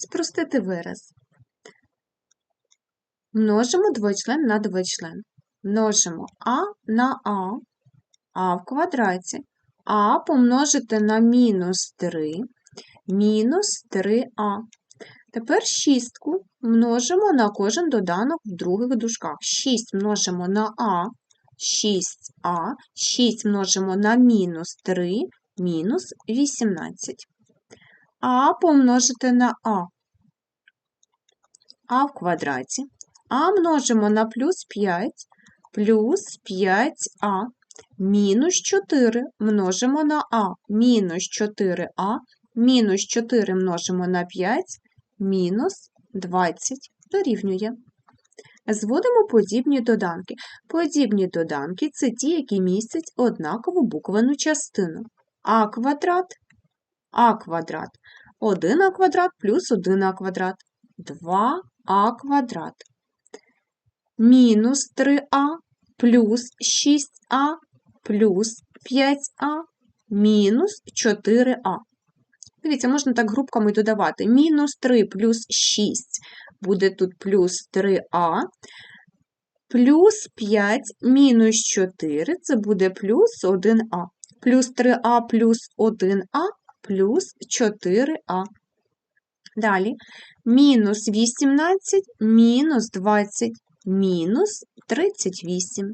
спростити вираз. Множимо двочлен на двочлен. Множимо а на а, а в квадраті. А помножити на мінус 3, мінус 3а. Тепер шістку множимо на кожен доданок в других дужках. 6 множимо на а, 6а, 6 множимо на мінус 3, мінус 18. А помножити на а. А в квадраті. А множимо на плюс 5, плюс 5а. Мінус 4 множимо на а. Мінус 4а. Мінус 4 множимо на 5, мінус 20 дорівнює. Зводимо подібні доданки. Подібні доданки це ті, які містять однакову буквену частину. А квадрат, а квадрат, 1а квадрат плюс 1а квадрат, 2а квадрат. Мінус 3а плюс 6а плюс 5а мінус 4а. Дивіться, можна так групками додавати. Мінус 3 плюс 6 буде тут плюс 3а, плюс 5 мінус 4 це буде плюс 1а. Плюс 3а плюс 1а плюс 4а. Далі мінус 18 мінус 20 мінус 38.